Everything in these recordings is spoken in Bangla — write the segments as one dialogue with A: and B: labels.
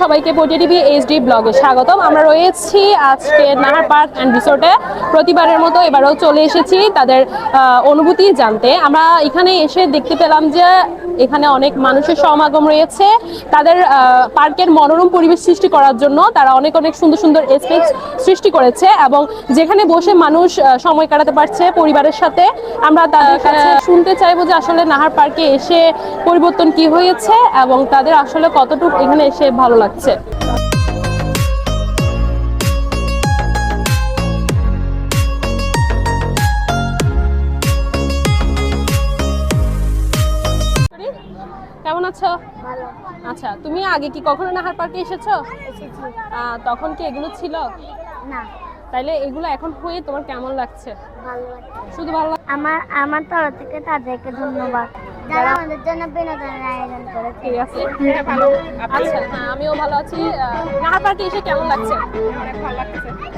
A: সবাইকে পটি টিভি এইচডি ব্লগে স্বাগতম। আমরা রয়েছি আজকে নাহার পার্ক অ্যান্ড রিসোর্টে প্রতিবারের মতো এবারেও চলে এসেছি তাদের অনুভূতি জানতে। আমরা এখানে এসে দেখতে পেলাম যে এখানে অনেক মানুষের সমাগম রয়েছে। তাদের পার্কের মনোরম পরিবেশ সৃষ্টি করার জন্য তারা অনেক অনেক সুন্দর সুন্দর স্পেস সৃষ্টি করেছে এবং যেখানে বসে মানুষ সময় কাটাতে পারছে পরিবারের সাথে। আমরা তাদের কাছে শুনতে চাইব যে আসলে নাহার পার্কে এসে পরিবর্তন কি হয়েছে এবং তাদের আসলে কতটুকু এখানে এসে ভালো লাগছে। আছো? আচ্ছা তুমি আগে কি কখনো নাহার পার্কে এসেছ? তখন কি এগুলো ছিল?
B: না।
A: তাইলে এগুলো এখন হয়ে তোমার কেমন লাগছে?
B: ভালো লাগছে।
A: শুধু ভালো
B: আমার আমার তরফ থেকে তাদেরকে ধন্যবাদ। যারা আমাদের জন্য বিনোদনের আয়োজন করেছে।
A: ঠিক আছে। আচ্ছা হ্যাঁ আমিও ভালো আছি। পার্কে এসে কেমন লাগছে?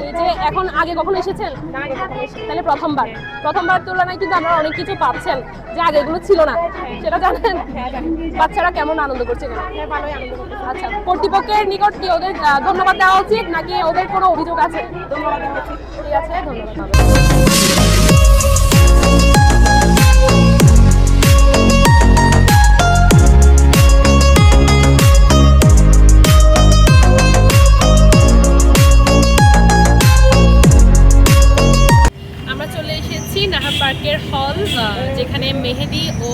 A: এই যে এখন আগে কখনো এসেছেন? তাহলে প্রথমবার। প্রথমবার তুলনায় কিন্তু আমরা অনেক কিছু পাচ্ছেন যে আগে এগুলো ছিল না। সেটা জানেন? বাচ্চারা কেমন আনন্দ করছে আচ্ছা কর্তৃপক্ষের নিকট কি ওদের ধন্যবাদ দেওয়া উচিত নাকি ওদের কোনো অভিযোগ আছে? ধন্যবাদ। ঠিক আছে ধন্যবাদ। মেহেদি ও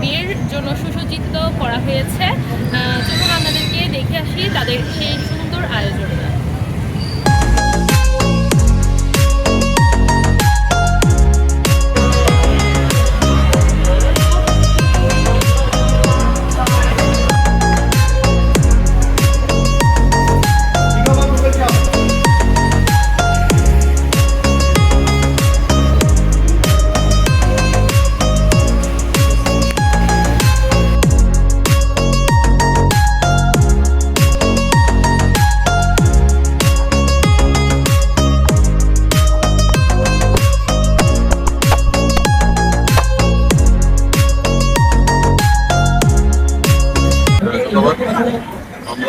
A: বিয়ের জন্য সুসজ্জিত করা হয়েছে। চলুন আপনাদেরকে দেখে আসি তাদের সেই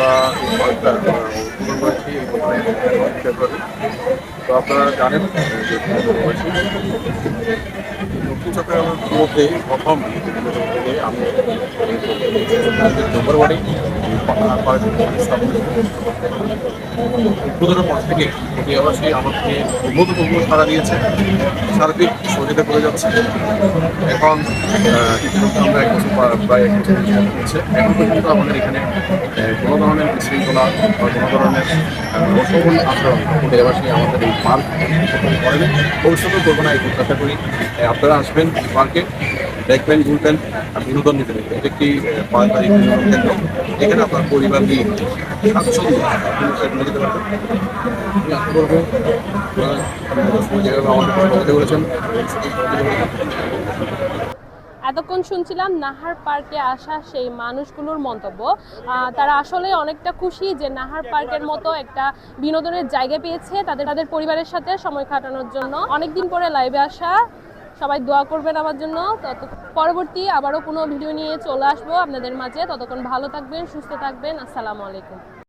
C: আমরা আপনারা জানেন চট্টগ্রামের মধ্যে প্রথম আমি নম্বর ওয়ার্ডে উদ্বোধনের পর থেকে প্রতিবাসী আমাকে মধুপূর্ণ সারা দিয়েছে। সার্বিক সহযোগিতা করে যাচ্ছে। এখন আমরা এক বছর প্রায় এক বছর হচ্ছে এখন পর্যন্ত আমাদের এখানে কোনো ধরনের বিশৃঙ্খলা বা কোনো ধরনের অশোভন আচরণ প্রতিবাসী আমাদের এই পার্ক করেন ভবিষ্যতেও করব না, এই আশা করি আপনারা আসবেন পার্কে দেখবেন ঘুরবেন আর বিনোদন নিতে পারবেন এটি একটি পারিবারিক বিনোদন কেন্দ্র। এখানে আপনার পরিবার নিয়ে স্বাচ্ছন্দ্য যেতে পারবেন আমি আশা করব যেভাবে আমাদের কথা করেছেন
A: এতক্ষণ শুনছিলাম নাহার পার্কে আসা সেই মানুষগুলোর মন্তব্য। তারা আসলে অনেকটা খুশি যে নাহার পার্কের মতো একটা বিনোদনের জায়গা পেয়েছে তাদের তাদের পরিবারের সাথে সময় কাটানোর জন্য। অনেকদিন পরে লাইভে আসা, সবাই দোয়া করবেন আমার জন্য। তত, পরবর্তী আবারও কোনো ভিডিও নিয়ে চলে আসব আপনাদের মাঝে। ততক্ষণ ভালো থাকবেন, সুস্থ থাকবেন। আসসালামু আলাইকুম।